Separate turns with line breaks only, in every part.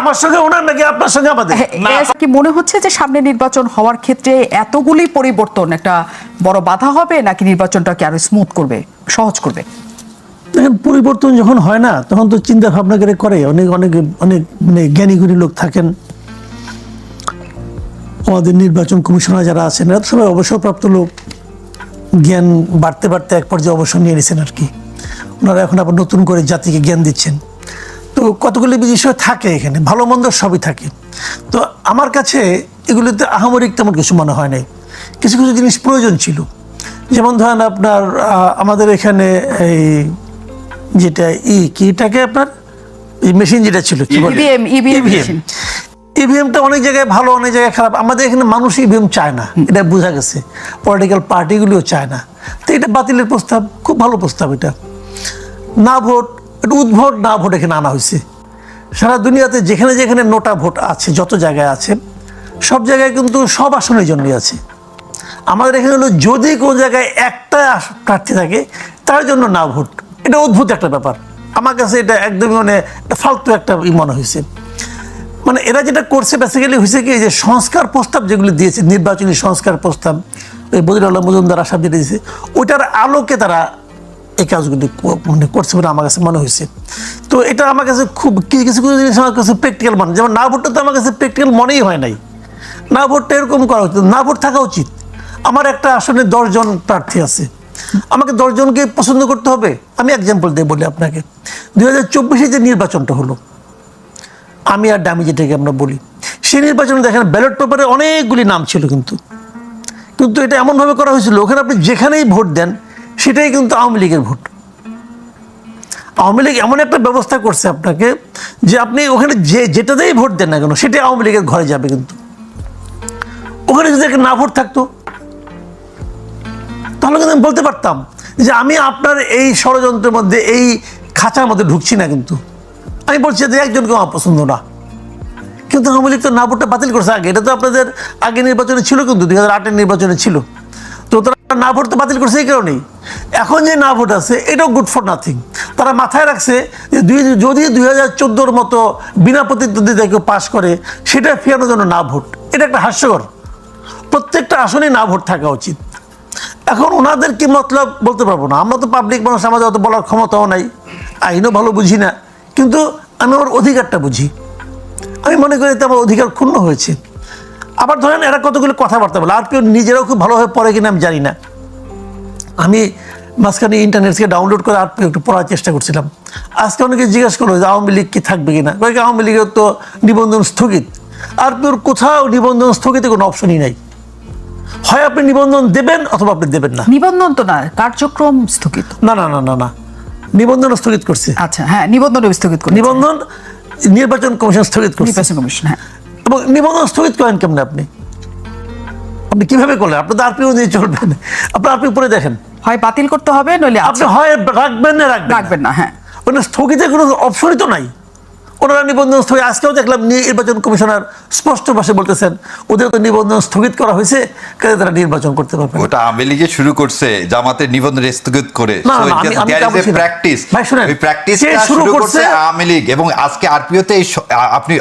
আমার সঙ্গে ওনার নাকি আপনার সঙ্গে আমাদের?
কি মনে হচ্ছে যে সামনে নির্বাচন হওয়ার ক্ষেত্রে এতগুলি পরিবর্তন একটা বড় বাধা হবে নাকি নির্বাচনটাকে আরও স্মুথ করবে সহজ করবে?
দেখেন পরিবর্তন যখন হয় না তখন তো চিন্তা ভাবনা করে করে। অনেক অনেক অনেক মানে জ্ঞানী গুণী লোক থাকেন। আমাদের নির্বাচন কমিশনার যারা আছেন এরা তো সবাই অবসরপ্রাপ্ত লোক। জ্ঞান বাড়তে বাড়তে এক পর্যায়ে অবসর নিয়ে নিয়েছেন আর কি। ওনারা এখন আবার নতুন করে জাতিকে জ্ঞান দিচ্ছেন। তো কতগুলি বিষয় থাকে এখানে? ভালো মন্দ সবই থাকে। তো আমার কাছে এগুলিতে আহামরিক তেমন কিছু মনে হয় নাই। কিছু কিছু জিনিস প্রয়োজন ছিল। যেমন ধরেন আপনার আমাদের এখানে এই যেটা ই কিটাকে আপনার? এই মেশিন যেটা ছিল কি বলে?
EVM, EVM machine.
ইভিএমটা অনেক জায়গায় ভালো অনেক জায়গায় খারাপ। আমাদের এখানে মানুষ ইভিএম চায় না। এটা বোঝা গেছে। পলিটিক্যাল পার্টিগুলিও চায় না। তো এটা বাতিলের প্রস্তাব খুব ভালো প্রস্তাব এটা। না ভোট এটা উদ্ভোট না ভোট এখানে আনা হয়েছে। সারা দুনিয়াতে যেখানে যেখানে নোটা ভোট আছে, যত জায়গায় আছে, সব জায়গায় কিন্তু সব আসনের জন্যই আছে। আমাদের এখানে হলো যদি কোনো জায়গায় একটা প্রার্থী থাকে, তার জন্য না ভোট। এটা অদ্ভুত একটা ব্যাপার। আমার কাছে এটা একদমই মানে একটা ফালতু একটা মনে হয়েছে। মানে এরা যেটা করছে বেসিক্যালি হয়েছে কি যে সংস্কার প্রস্তাব যেগুলি দিয়েছে, নির্বাচনী সংস্কার প্রস্তাব ওই বদিরুল্লাহ মজুমদার আসাম যেটা দিয়েছে, ওইটার আলোকে তারা এই কাজগুলি মানে করছে বলে আমার কাছে মনে হয়েছে। তো এটা আমার কাছে খুব কিছু কিছু জিনিস আমার কাছে প্র্যাকটিক্যাল মনে যেমন না ভোটটা তো আমার কাছে প্র্যাকটিক্যাল মনেই হয় নাই। না ভোটটা এরকম করা উচিত, না ভোট থাকা উচিত। আমার একটা আসলে দশজন প্রার্থী আছে। আমাকে দশজনকে পছন্দ করতে হবে? আমি এক্সাম্পল দিয়ে বলি আপনাকে। দুই হাজার চব্বিশে যে নির্বাচনটা হলো, আমি আর ডামি যেটাকে আমরা বলি, সেই নির্বাচনে দেখেন ব্যালট পেপারে অনেকগুলি নাম ছিল কিন্তু। কিন্তু এটা এমনভাবে করা হয়েছিল, ওখানে আপনি যেখানেই ভোট দেন সেটাই কিন্তু আওয়ামী লীগের ভোট। আওয়ামী লীগ এমন একটা ব্যবস্থা করছে আপনাকে যে আপনি ওখানে যে যেটাতেই ভোট দেন না কেন, সেটাই আওয়ামী লীগের ঘরে যাবে কিন্তু। ওখানে যদি একটা না ভোট থাকতো, তাহলে কিন্তু আমি বলতে পারতাম যে আমি আপনার এই ষড়যন্ত্রের মধ্যে, এই খাঁচার মধ্যে ঢুকছি না কিন্তু। আমি বলছি যে একজনকে আমার পছন্দ না। কিন্তু আওয়ামী লীগ তো না ভোটটা বাতিল করছে আগে। এটা তো আপনাদের আগে নির্বাচনে ছিল কিন্তু, দুই হাজার আটের নির্বাচনে ছিল। তো তারা না ভোট তো বাতিল করছে এই কারণেই। এখন যে না ভোট আছে, এটাও গুড ফর নাথিং তারা মাথায় রাখছে যে দুই যদি দুই হাজার চোদ্দোর মতো বিনা প্রতিদ্বন্দ্বিতা কেউ পাশ করে, সেটা ফেরানোর জন্য না ভোট। এটা একটা হাস্যকর। প্রত্যেকটা আসনে না ভোট থাকা উচিত। এখন ওনাদের কি মতলব বলতে পারব না। আমরা তো পাবলিক মানুষ, আমাদের অত বলার ক্ষমতাও নাই। আইনও ভালো বুঝি না। কিন্তু আমি আমার অধিকারটা বুঝি। আমি মনে করি এতে আমার অধিকার ক্ষুণ্ণ হয়েছে। আবার ধরেন এরা কতগুলো কথাবার্তা বলে। আর কেউ নিজেরাও খুব ভালোভাবে পড়ে কিনা আমি জানি না। আমি মাঝখানে ইন্টারনেট থেকে ডাউনলোড করে আর একটু পড়ার চেষ্টা করছিলাম। আজকে অনেকে জিজ্ঞাসা করল যে আওয়ামী লীগ কি থাকবে কিনা? কয়েক আওয়ামী লীগের তো নিবন্ধন স্থগিত। আর কেউ কোথাও নিবন্ধন স্থগিতে কোনো অপশনই নাই। হয় আপনি নিবন্ধন দেবেন অথবা আপনি দেবেন না।
নিবন্ধন তো না কার্যক্রম স্থগিত।
না না না না না। নিবন্ধন স্থগিত করছে।
আচ্ছা হ্যাঁ নিবন্ধন স্থগিত করে
নিবন্ধন নির্বাচন কমিশন স্থগিত করছে।
নির্বাচন কমিশন হ্যাঁ।
এবং নিবন্ধন স্থগিত করেন কেমন আপনি? আপনি কীভাবে করলেন? আপনি তো আরপিও নিয়ে চলবেন। আপনি আরপি উপরে দেখেন।
হয় বাতিল করতে হবে নইলে
আপনি
আচ্ছা।
হয় রাখবেন না রাখবেন
রাখবেন না হ্যাঁ।
মানে স্থগিতের কোনো অপশনই তো নাই। ওনারা নিবন্ধন স্থগিত আজকেও দেখলাম নির্বাচন কমিশনার স্পষ্ট ভাষায় বলতেছেন ওদের তো নিবন্ধন স্থগিত করা হয়েছে কাজে তারা নির্বাচন করতে পারবে
ওটা আওয়ামী লীগে শুরু করছে জামাতের নিবন্ধন স্থগিত করে। প্র্যাকটিস ওই
শুরু
করছে? আওয়ামী লীগ এবং আজকে আরপিওতে এই আপনি।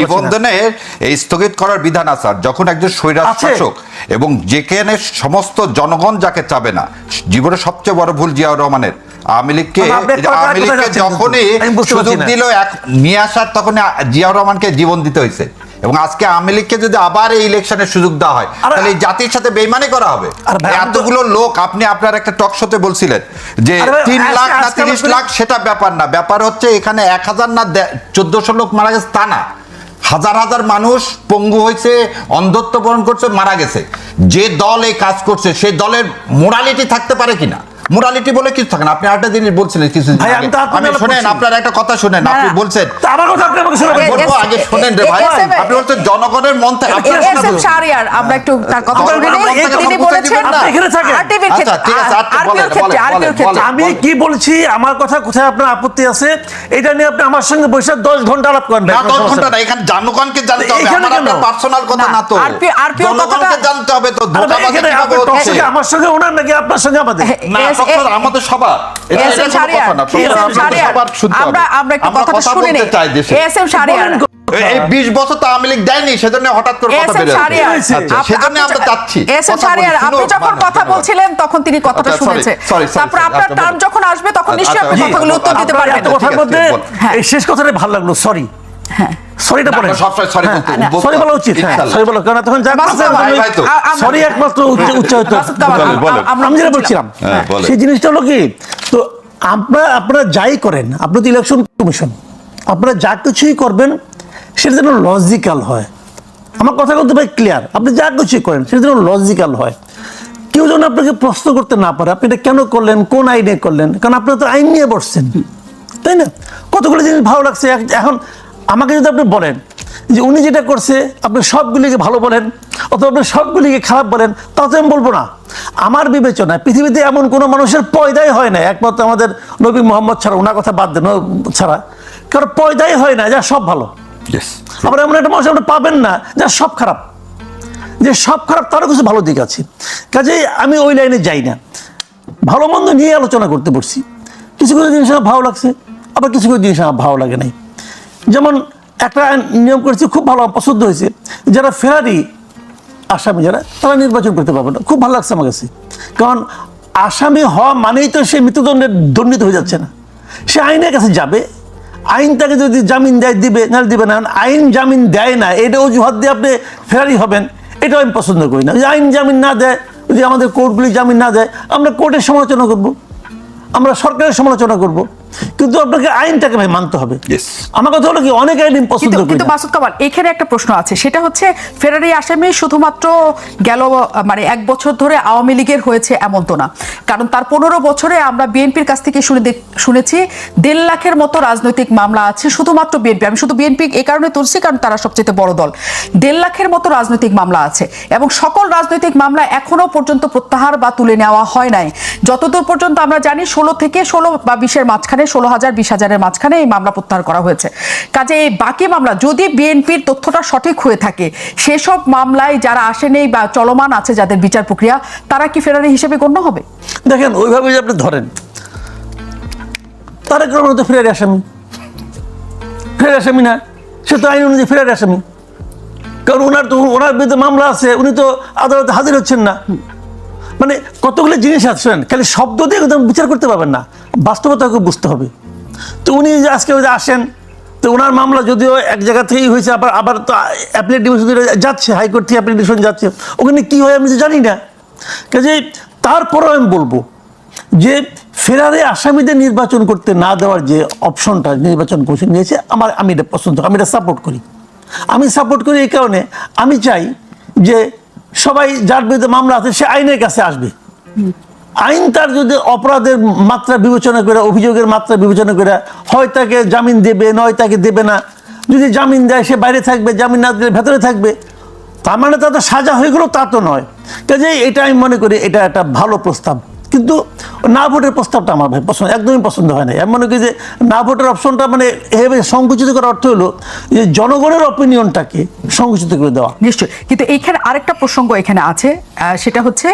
নিবন্ধনের এই স্থগিত করার বিধান আছে যখন একজন স্বৈরাজ
আছে।
শাসক এবং যেখানে সমস্ত জনগণ যাকে চাবে না জীবনের সবচেয়ে বড় ভুল জিয়াউর রহমানের আওয়ামী লীগকে
না, আপনি একটা-
আওয়ামী
একটা কথা
লীগকে যখনই
আমি বুঝতে পারছি
সুযোগ দিল এক নিয়ে আসার তখন জিয়াউর রহমানকে জীবন দিতে হয়েছে। এবং আজকে আওয়ামী লীগকে যদি আবার এই ইলেকশনের সুযোগ দেওয়া হয় তাহলে এই জাতির সাথে বেইমানি করা হবে।
আরে ভাই, আমি তো-
এতগুলো লোক আপনি আপনার একটা টক শোতে বলছিলেন যে তিন লাখ না তিরিশ লাখ সেটা ব্যাপার না। ব্যাপার হচ্ছে এখানে এক হাজার না চোদ্দশো লোক মারা গেছে তা না। হাজার হাজার মানুষ পঙ্গু হয়েছে অন্ধত্ব বরণ করছে মারা গেছে। যে দল এই কাজ করছে সেই দলের মোরালিটি থাকতে পারে কিনা? মোরালিটি বলে কিছু থাকে না। আপনি আরেকটা জিনিস বলছিলেন কিছু
ভাই, আমি
শোনেন আপনার একটা কথা শোনেন আপনি বলছেন।
আমার কথা আপনি আমাকে শোনাবেন।
বলব আগে শোনেন রে ভাই। আপনি বলছেন জনগণের মন থেকে আপনি
শাহরিয়ার আমরা একটু তার কথা বলবি
মন থেকে
তিনি বলেছেন
আপনি এখানে থাকেন।
আরটিভির
আচ্ছা, ঠিক আছে,
ক্ষেত্রে ক্ষেত্রে।
আমি কি বলছি আমার কথা কোথায় আপনার আপত্তি আছে এটা নিয়ে আপনি আমার সঙ্গে বসে দশ ঘণ্টা আলাপ করেন
না
কোনো
দশ
সমস্যা
ঘণ্টা না এখানে জনগণকে জানতে হবে আমার? আপনার পার্সোনাল কথা
না,
তো।
কথাটা-
জানতে হবে তো হচ্ছে?
টক আমার সঙ্গে ওনার নাকি আপনার সঙ্গে আমাদের?
না, আমাদের সবার।
আমরা আমরা একটু কথাটা শুনে নেই।
এই- বছর তো আওয়ামী লীগ দেয়নি সেজন্য হঠাৎ করে কথা? আচ্ছা, সেজন্য আমরা চাচ্ছি।
আপনি যখন
মানে,
কথা বলছিলেন তখন তিনি কথাটা
আচ্ছা,
শুনেছে। তারপর আপনার
আপনি
টার্ম যখন আসবে তখন
আচ্ছা,
নিশ্চয়ই আপনি
আচ্ছা,
কথাগুলো উত্তর দিতে পারবেন।
এত কথার মধ্যে। এই শেষ কথাটা ভালো লাগল সরি
হ্যাঁ।
সরিটা
বলতে
সরি বলা উচিত হ্যাঁ সরি বলো কারণ তখন যা সরি একমাত্র উচ্চ-
বলেন,
আম-
বলেন।
আমরা
আমি যেটা বলছিলাম।
হ্যাঁ, বলেন।
সেই জিনিসটা হলো কি তো আপনারা আপনারা যাই করেন আপনি তো ইলেকশন কমিশন আপনারা যা কিছুই করবেন সেটা যেন লজিক্যাল হয় আমার কথা বলতে ভাই ক্লিয়ার আপনি যা কিছুই করেন সেটা যেন লজিক্যাল হয় কেউ যেন আপনাকে প্রশ্ন করতে না পারে আপনি এটা কেন করলেন কোন আইনে করলেন কারণ আপনি তো আইন নিয়ে বসছেন তাই না কতগুলো জিনিস ভালো লাগছে এখন আমাকে যদি আপনি বলেন যে উনি যেটা করছে আপনি সবগুলিকে ভালো বলেন অথবা আপনি সবগুলিকে খারাপ বলেন তা তো আমি বলব না। আমার বিবেচনায় পৃথিবীতে এমন কোনো মানুষের পয়দাই হয় না একমাত্র আমাদের নবী মোহাম্মদ ছাড়া ওনার কথা বাদ দেন ছাড়া। কারণ পয়দাই হয় না যা সব ভালো. আবার এমন একটা মানুষ আপনি পাবেন না যা সব খারাপ। যে সব খারাপ তারও কিছু ভালো দিক আছে। কাজেই আমি ওই লাইনে যাই না। ভালো মন্দ নিয়ে আলোচনা করতে পারছি কিছু কিছু জিনিস আমার ভালো লাগছে আবার কিছু কিছু জিনিস আমার ভালো লাগে নাই। যেমন একটা নিয়ম করেছে, খুব ভালো, পছন্দ হয়েছে। যারা ফেরারি আসামি, যারা, তারা নির্বাচন করতে পারবে না। খুব ভালো লাগছে আমার কাছে। কারণ আসামি হওয়া মানেই তো সে মৃত্যুদণ্ডের দণ্ডিত হয়ে যাচ্ছে না। সে আইনের কাছে যাবে। আইন তাকে যদি জামিন দেয়, দিবে নাহলে দিবে না, আইন জামিন দেয় না, এটা অজুহাত দিয়ে আপনি ফেরারি হবেন এটাও আমি পছন্দ করি না। যদি আইন জামিন না দেয়, যদি আমাদের কোর্টগুলি জামিন না দেয়, আমরা কোর্টের সমালোচনা করব। আমরা সরকারের সমালোচনা করব। কিন্তু আপনাকে আইনটাকে ভাই মানতে হবে। আমার কথা হলো কি অনেক আইন পছন্দ করি
কিন্তু মাসুদ কামাল এখানে একটা প্রশ্ন আছে সেটা হচ্ছে ফেরারি আসামি শুধুমাত্র গেল মানে এক বছর ধরে আওয়ামী লীগের হয়েছে এমন তো না। কারণ তার পনেরো বছরে আমরা বিএনপির কাছ থেকে শুনে শুনেছি দেড় লাখের মতো রাজনৈতিক মামলা আছে শুধুমাত্র বিএনপি। আমি শুধু বিএনপি এ কারণে তুলছি কারণ তারা সবচেয়ে বড় দল। দেড় লাখের মতো রাজনৈতিক মামলা আছে এবং সকল রাজনৈতিক মামলা এখনও পর্যন্ত প্রত্যাহার বা তুলে নেওয়া হয় নাই। যতদূর পর্যন্ত আমরা জানি ষোলো থেকে ষোলো বা বিশের মাঝখানে ষোলো হাজার বিশ হাজারের মাঝখানে এই মামলা প্রত্যাহার করা হয়েছে। কাজে এই বাকি মামলা, যদি বিএনপির তথ্যটা সঠিক হয়ে থাকে, সেসব মামলায় যারা আসেনি বা চলমান আছে যাদের বিচার প্রক্রিয়া, তারা কি ফেরারি হিসেবে গণ্য হবে?
দেখেন, ওইভাবে যদি আপনি ধরেন, তারেক রহমান তো ফেরারি আসামি। ফেরারি আসামি না, সে তো আইন অনুযায়ী ফেরারি আসামি। কারণ ওনার তো, ওনার বিরুদ্ধে মামলা আছে, উনি তো আদালতে হাজির হচ্ছেন না। মানে কতগুলো জিনিস শোনেন, খালি শব্দ দিয়ে বিচার করতে পারবেন না। বাস্তবতাকে বুঝতে হবে। তো উনি আজকে আসেন তো ওনার মামলা যদিও এক জায়গা থেকেই হয়েছে আবার আবার তো অ্যাপিলেট ডিভিশন যাচ্ছে হাইকোর্ট থেকে অ্যাপিলেট ডিভিশন যাচ্ছে। ওখানে কী হয় আমি তো জানি না। কাজেই তারপরেও আমি বলব যে ফেরারে আসামিদের নির্বাচন করতে না দেওয়ার যে অপশনটা নির্বাচন কমিশন নিয়েছে আমার আমি এটা পছন্দ আমি এটা সাপোর্ট করি। আমি সাপোর্ট করি এই কারণে। আমি চাই যে সবাই যার বিরুদ্ধে মামলা আছে, সে আইনের কাছে আসবে। আইন তার যদি অপরাধের মাত্রা বিবেচনা করে, অভিযোগের মাত্রা বিবেচনা করে, হয় তাকে জামিন দেবে, নয় তাকে দেবে না। যদি জামিন দেয়, সে বাইরে থাকবে, জামিন না দিলে ভেতরে থাকবে। তার মানে তা তো সাজা হয়ে গেল, তা তো নয়। কাজে এটা আমি মনে করি, এটা একটা ভালো প্রস্তাব। কিন্তু না ভোটের প্রস্তাবটা আমার ভাই পছন্দ, একদমই পছন্দ হয় না এমন মনে যে না ভোটের অপশনটা মানে এভাবে সংকুচিত করার অর্থ হলো যে জনগণের অপিনিয়নটাকে সংকুচিত করে দেওয়া।
নিশ্চয়ই। কিন্তু এইখানে আরেকটা প্রসঙ্গ এখানে আছে সেটা হচ্ছে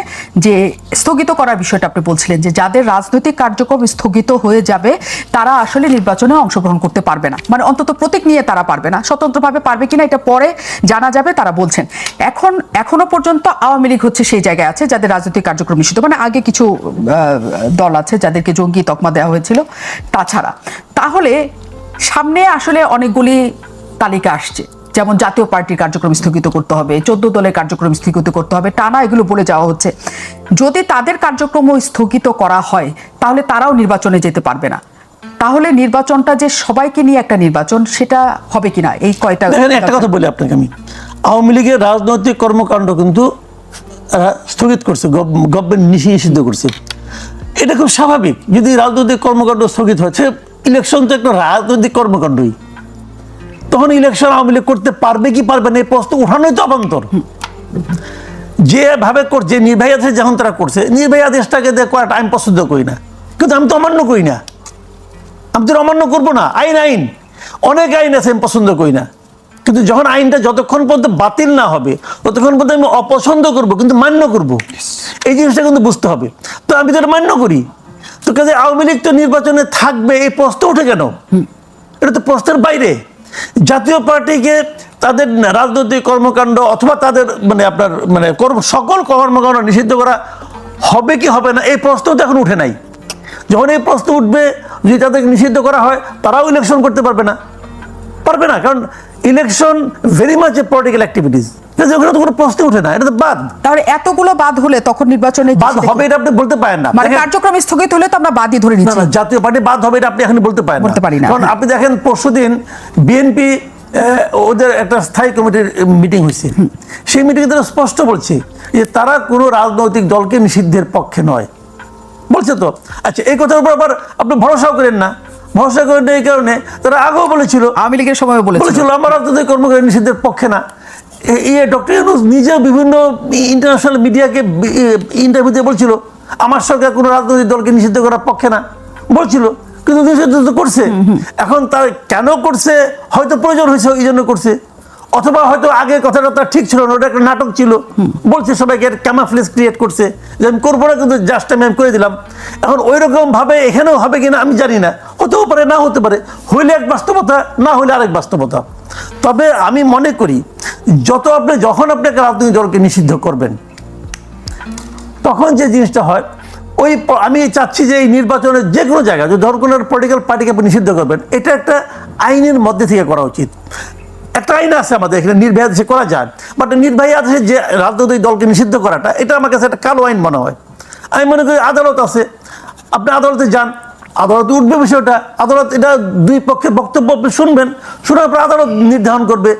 যে স্থগিত করার বিষয়টা আপনি বলছিলেন যে যাদের রাজনৈতিক কার্যক্রম স্থগিত হয়ে যাবে, তারা আসলে নির্বাচনে অংশগ্রহণ করতে পারবে না। মানে অন্তত প্রতীক নিয়ে তারা পারবে না। স্বতন্ত্রভাবে পারবে কিনা এটা পরে জানা যাবে, তারা বলছেন। এখন, এখনও পর্যন্ত আওয়ামী লীগ হচ্ছে সেই জায়গায় আছে যাদের রাজনৈতিক কার্যক্রম নিষিদ্ধ। মানে আগে কিছু দল আছে যাদেরকে জঙ্গি তকমা দেওয়া হয়েছিল তাছাড়া। তাহলে সামনে আসলে অনেকগুলি তালিকা আসছে। যেমন জাতীয় পার্টির কার্যক্রম স্থগিত করতে হবে, চোদ্দ দলের কার্যক্রম স্থগিত করতে হবে, টানা এগুলো বলে যাওয়া হচ্ছে। যদি তাদের কার্যক্রম স্থগিত করা হয়, তাহলে তারাও নির্বাচনে যেতে পারবে না। তাহলে নির্বাচনটা যে সবাইকে নিয়ে একটা নির্বাচন, সেটা হবে কিনা? এই কয়টা
একটা কথা বলি আপনাকে আমি। আওয়ামী লীগের রাজনৈতিক কর্মকাণ্ড কিন্তু স্থগিত করছে গভর্নমেন্ট নিষিদ্ধ করছে। এটা খুব স্বাভাবিক। যদি রাজনৈতিক কর্মকাণ্ড স্থগিত হচ্ছে ইলেকশন তো একটা রাজনৈতিক কর্মকাণ্ডই। তখন ইলেকশন আওয়ামী লীগ করতে পারবে কি পারবে না, এই প্রশ্ন উঠানোই তো অবান্তর। যেভাবে করছে নির্বাহী আদেশ যখন তারা করছে, নির্বাহী আদেশটাকে দিয়ে করাটা আমি পছন্দ করি না। কিন্তু আমি তো অমান্য করি না। আমি তো অমান্য করব না। আইন আইন। অনেক আইন আছে আমি পছন্দ করি না। কিন্তু যখন আইনটা যতক্ষণ পর্যন্ত বাতিল না হবে ততক্ষণ পর্যন্ত আমি অপছন্দ করব কিন্তু মান্য করব। এই জিনিসটা কিন্তু বুঝতে হবে। তো আমি তো মান্য করি। তো কাজে আওয়ামী লীগ তো নির্বাচনে থাকবে এই প্রশ্ন ওঠে কেন? এটা তো প্রশ্নের বাইরে। জাতীয় পার্টিকে তাদের রাজনৈতিক কর্মকাণ্ড অথবা তাদের মানে আপনার মানে কর্ম সকল কর্মকাণ্ড নিষিদ্ধ করা হবে কি হবে না এই প্রশ্ন তো এখন উঠে নাই। যখন এই প্রশ্ন উঠবে যদি তাদেরকে নিষিদ্ধ করা হয় তারাও ইলেকশন করতে পারবে না। পারবে না কারণ election very much a political activities ওখানে তো কোনো প্রশ্ন উঠে না এটা তো বাদ।
তাহলে এতগুলো বাদ হলে তখন নির্বাচনে
বাদ হবে এটা আপনি বলতে পারেন না।
মানে কার্যক্রম স্থগিত হলে তো আমরা বাদই ধরে নিচ্ছি
না জাতীয় পার্টি বাদ হবে এটা আপনি এখন বলতে পারেন
বলতে পারি না।
কারণ আপনি দেখেন পরশুদিন বিএনপি ওদের একটা স্থায়ী কমিটির মিটিং হয়েছে। সেই মিটিংয়ে তারা স্পষ্ট বলছে যে তারা কোনো রাজনৈতিক দলকে নিষিদ্ধের পক্ষে নয়। বলছে তো? আচ্ছা এই কথার উপর আবার আপনি ভরসাও করেন না। ভরসা করেন না এই কারণে তারা আগেও বলেছিল
আওয়ামী লীগের সময় বলেছিল।
বলেছিল আমার রাজনৈতিক কর্মকারী নিষিদ্ধের পক্ষে না। ইয়ে ডক্টর ইউনুস নিজে বিভিন্ন ইন্টারন্যাশনাল মিডিয়াকে ইন্টারভিউতে বলছিল আমার সরকার কোনো রাজনৈতিক দলকে নিষিদ্ধ করার পক্ষে না। বলছিল কিন্তু নিষিদ্ধ তো করছে। এখন তার কেন করছে? হয়তো প্রয়োজন হয়েছে এই জন্য করছে। অথবা হয়তো আগে কথাটা তার ঠিক ছিল না ওটা একটা নাটক ছিল। বলছে সবাইকে ক্যামাফ্লেস ক্রিয়েট করছে। যে আমি করব না কিন্তু জাস্ট আমি আমি করে দিলাম। এখন ওই রকম ভাবে এখানেও হবে কিনা আমি জানি না। হতেও পারে, না হতে পারে। হইলে এক বাস্তবতা, না হইলে আরেক বাস্তবতা। তবে আমি মনে করি, যত আপনি, যখন আপনি রাজনৈতিক দলকে নিষিদ্ধ করবেন, তখন যে জিনিসটা হয়, ওই আমি চাচ্ছি যে এই নির্বাচনের যে কোনো জায়গায়, যদি ধর কোনো পলিটিক্যাল পার্টিকে আপনি নিষিদ্ধ করবেন, এটা একটা আইনের মধ্যে থেকে করা উচিত। একটা আইন আছে আমাদের, এখানে নির্বাহী আদেশে করা যায় বাট নির্বাহী আদেশে যে রাজনৈতিক দলকে নিষিদ্ধ করাটা, এটা আমার কাছে একটা কালো আইন মনে হয়। আমি মনে করি আদালত আছে। আপনি আদালতে যান আদালতে উঠবে বিষয়টা আদালত এটা দুই পক্ষের বক্তব্য শুনবেন শোনার পর আদালত নির্ধারণ করবে।